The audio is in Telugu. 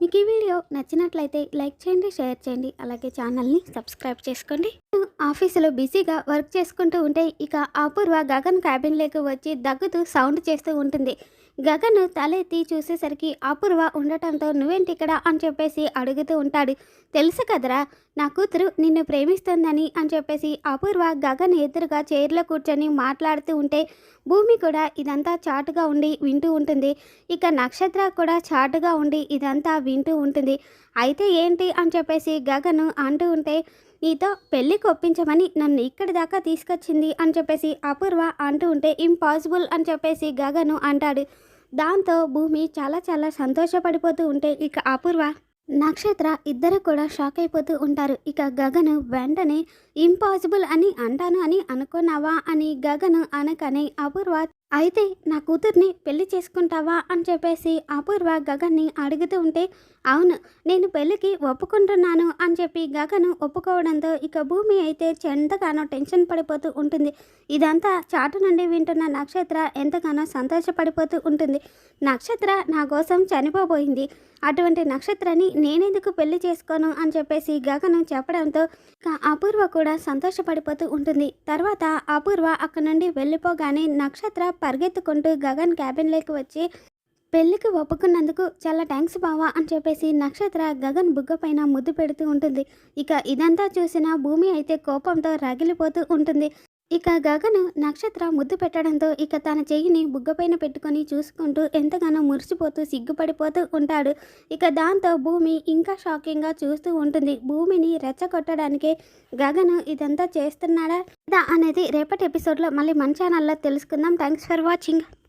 మీకు ఈ వీడియో నచ్చినట్లయితే లైక్ చేయండి షేర్ చేయండి. అలాగే ఛానల్ని సబ్స్క్రైబ్ చేసుకోండి. నేను ఆఫీసులో బిజీగా వర్క్ చేసుకుంటూ ఉంటే ఇక అపూర్వ గగన్ క్యాబిన్లోకి వచ్చి దగ్గుతూ సౌండ్ చేస్తూ ఉంటుంది. గగన్ తలెత్తి చూసేసరికి అపూర్వ ఉండటంతో నువ్వేంటి ఇక్కడ? అని చెప్పేసి అడుగుతూ ఉంటాడు. తెలుసు కదరా నా కూతురు నిన్ను ప్రేమిస్తుందని అని చెప్పేసి అపూర్వ గగన్ ఎదురుగా చైర్లో కూర్చొని మాట్లాడుతూ ఉంటే భూమి కూడా ఇదంతా చాటుగా ఉండి వింటూ ఉంటుంది. ఇక నక్షత్ర కూడా చాటుగా ఉండి ఇదంతా వింటూ ఉంటుంది. అయితే ఏంటి అని చెప్పేసి గగను అంటూ ఉంటే నీతో పెళ్ళికి ఒప్పించమని నన్ను ఇక్కడి దాకా తీసుకొచ్చింది అని చెప్పేసి అపూర్వ అంటూ ఉంటే ఇంపాసిబుల్ అని చెప్పేసి గగను అంటాడు. దాంతో భూమి చాలా చాలా సంతోషపడిపోతూ ఉంటే ఇక అపూర్వ నక్షత్ర ఇద్దరు కూడా షాక్ అయిపోతూ ఉంటారు. ఇక గగను వెంటనే ఇంపాసిబుల్ అని అంటాను అని అనుకున్నావా? అని గగను అనకనే అపూర్వ అయితే నా కూతుర్ని పెళ్ళి చేసుకుంటావా అని చెప్పేసి అపూర్వ గగన్ని అడుగుతూ ఉంటే అవును నేను పెళ్ళికి ఒప్పుకుంటున్నాను అని చెప్పి గగను ఒప్పుకోవడంతో ఇక భూమి అయితే ఎంతగానో టెన్షన్ పడిపోతూ ఉంటుంది. ఇదంతా చాటు నుండి వింటున్న నక్షత్ర ఎంతగానో సంతోషపడిపోతూ ఉంటుంది. నక్షత్ర నా కోసం చనిపోబోయింది. అటువంటి నక్షత్రాన్ని నేనెందుకు పెళ్ళి చేసుకోను అని చెప్పేసి గగను చెప్పడంతో ఇక అపూర్వ కూడా సంతోషపడిపోతూ ఉంటుంది. తర్వాత అపూర్వ అక్కడ నుండి వెళ్ళిపోగానే నక్షత్ర పరిగెత్తుకుంటూ గగన్ క్యాబిన్లోకి వచ్చి పెళ్ళికి ఒప్పుకున్నందుకు చాలా థ్యాంక్స్ బావా అని చెప్పేసి నక్షత్ర గగన్ బుగ్గ పైన ముద్దు పెడుతూ ఉంటుంది. ఇక ఇదంతా చూసిన భూమి అయితే కోపంతో రగిలిపోతూ ఉంటుంది. ఇక గగను నక్షత్ర ముద్దు పెట్టడంతో ఇక తన చెయ్యిని బుగ్గపైన పెట్టుకొని చూసుకుంటూ ఎంతగానో మురిసిపోతూ సిగ్గుపడిపోతూ ఉంటాడు. ఇక దాంతో భూమి ఇంకా షాకింగ్గా చూస్తూ ఉంటుంది. భూమిని రెచ్చగొట్టడానికే గగను ఇదంతా చేస్తున్నాడా అనేది రేపటి ఎపిసోడ్లో మళ్ళీ మన ఛానల్లో తెలుసుకుందాం. Thanks for watching.